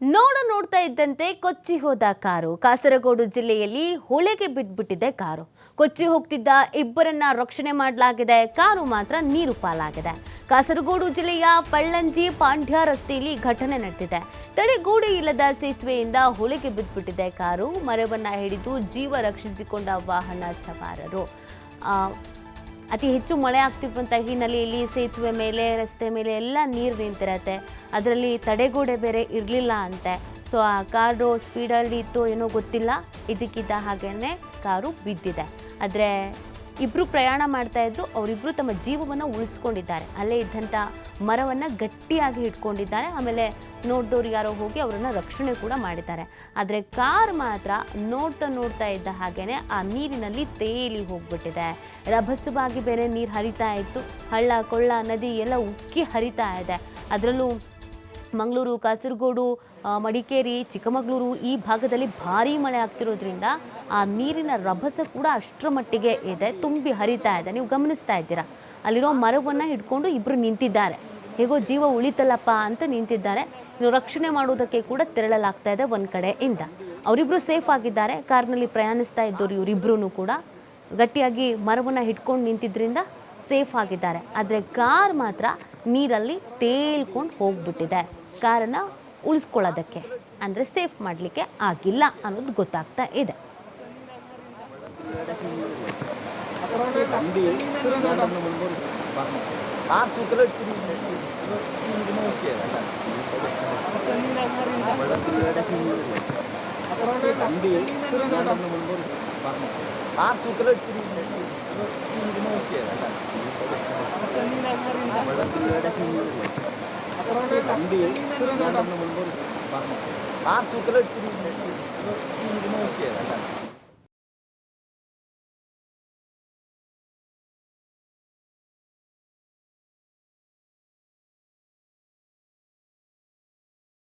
ನೋಡ ನೋಡ್ತಾ ಇದ್ದಂತೆ ಕೊಚ್ಚಿ ಹೋದ ಕಾರು. ಕಾಸರಗೋಡು ಜಿಲ್ಲೆಯಲ್ಲಿ ಹೊಳೆಗೆ ಬಿದ್ದುಬಿಟ್ಟಿದೆ ಕಾರು. ಕೊಚ್ಚಿ ಹೋಗ್ತಿದ್ದ ಇಬ್ಬರನ್ನ ರಕ್ಷಣೆ ಮಾಡಲಾಗಿದೆ. ಕಾರು ಮಾತ್ರ ನೀರು ಪಾಲಾಗಿದೆ. ಕಾಸರಗೋಡು ಜಿಲ್ಲೆಯ ಪಳ್ಳಂಜಿ ಪಾಂಡ್ಯ ರಸ್ತೆಯಲ್ಲಿ ಘಟನೆ ನಡೆದಿದೆ. ತಡೆಗೋಡೆ ಇಲ್ಲದ ಸೇತುವೆಯಿಂದ ಹೊಳೆಗೆ ಬಿದ್ದುಬಿಟ್ಟಿದೆ ಕಾರು. ಮರವನ್ನ ಹಿಡಿದು ಜೀವ ರಕ್ಷಿಸಿಕೊಂಡ ವಾಹನ ಸವಾರರು. ಅತಿ ಹೆಚ್ಚು ಮಳೆ ಆಗ್ತಿರುವಂಥ ಹಿನ್ನೆಲೆಯಲ್ಲಿ ಸೇತುವೆ ಮೇಲೆ, ರಸ್ತೆ ಮೇಲೆ ಎಲ್ಲ ನೀರು ನಿಂತಿರತ್ತೆ ಅದರಲ್ಲಿ ತಡೆಗೋಡೆ ಬೇರೆ ಇರಲಿಲ್ಲ ಅಂತೆ. ಸೊ ಆ ಕಾರು ಸ್ಪೀಡಲ್ಲಿ ಇತ್ತು ಏನೋ ಗೊತ್ತಿಲ್ಲ. ಇದಕ್ಕಿದ್ದ ಹಾಗೇನೆ ಕಾರು ಬಿದ್ದಿದೆ. ಆದರೆ ಇಬ್ಬರು ಪ್ರಯಾಣ ಮಾಡ್ತಾ ಇದ್ರು. ಅವರಿಬ್ಬರು ತಮ್ಮ ಜೀವವನ್ನು ಉಳಿಸ್ಕೊಂಡಿದ್ದಾರೆ. ಅಲ್ಲೇ ಇದ್ದಂಥ ಮರವನ್ನು ಗಟ್ಟಿಯಾಗಿ ಇಟ್ಕೊಂಡಿದ್ದಾರೆ. ಆಮೇಲೆ ನೋಡಿದವ್ರು ಯಾರೋ ಹೋಗಿ ಅವರನ್ನು ರಕ್ಷಣೆ ಕೂಡ ಮಾಡಿದ್ದಾರೆ. ಆದರೆ ಕಾರ್ ಮಾತ್ರ ನೋಡ್ತಾ ನೋಡ್ತಾ ಇದ್ದ ಹಾಗೇನೆ ಆ ನೀರಿನಲ್ಲಿ ತೇಲಿ ಹೋಗ್ಬಿಟ್ಟಿದೆ. ರಭಸವಾಗಿ ಬೇರೆ ನೀರು ಹರಿತಾ ಇತ್ತು. ಹಳ್ಳ, ಕೊಳ್ಳ, ನದಿ ಎಲ್ಲ ಉಕ್ಕಿ ಹರಿತಾ ಇದೆ. ಅದರಲ್ಲೂ ಮಂಗಳೂರು, ಕಾಸರಗೋಡು ಮಡಿಕೇರಿ, ಚಿಕ್ಕಮಗಳೂರು ಈ ಭಾಗದಲ್ಲಿ ಭಾರಿ ಮಳೆ ಆಗ್ತಿರೋದ್ರಿಂದ ಆ ನೀರಿನ ರಭಸ ಕೂಡ ಅಷ್ಟರ ಮಟ್ಟಿಗೆ ಇದೆ, ತುಂಬಿ ಹರಿತಾ ಇದೆ. ನೀವು ಗಮನಿಸ್ತಾ ಇದ್ದೀರಾ? ಅಲ್ಲಿರೋ ಮರವನ್ನು ಹಿಡ್ಕೊಂಡು ಇಬ್ಬರು ನಿಂತಿದ್ದಾರೆ. ಹೇಗೋ ಜೀವ ಉಳಿತಲ್ಲಪ್ಪ ಅಂತ ನಿಂತಿದ್ದಾರೆ. ಇನ್ನು ರಕ್ಷಣೆ ಮಾಡೋದಕ್ಕೆ ಕೂಡ ತೆರಳಲಾಗ್ತಾ ಇದೆ ಒಂದು ಕಡೆಯಿಂದ. ಅವರಿಬ್ಬರು ಸೇಫ್ ಆಗಿದ್ದಾರೆ, ಕಾರ್ನಲ್ಲಿ ಪ್ರಯಾಣಿಸ್ತಾ ಇದ್ದವರು ಇವರಿಬ್ಬರೂ ಕೂಡ. ಗಟ್ಟಿಯಾಗಿ ಮರವನ್ನು ಹಿಡ್ಕೊಂಡು ನಿಂತಿದ್ದರಿಂದ ಸೇಫ್ ಆಗಿದ್ದಾರೆ. ಆದರೆ ಕಾರ್ ಮಾತ್ರ ನೀರಲ್ಲಿ ತೇಲ್ಕೊಂಡು ಹೋಗ್ಬಿಟ್ಟಿದೆ. ಕಾರನ್ನು ಉಳಿಸ್ಕೊಳ್ಳೋದಕ್ಕೆ ಅಂದರೆ ಸೇಫ್ ಮಾಡಲಿಕ್ಕೆ ಆಗಿಲ್ಲ ಅನ್ನೋದು ಗೊತ್ತಾಗ್ತಾ ಇದೆ. വണ്ടി രണ്ടെണ്ണം മുൻപ്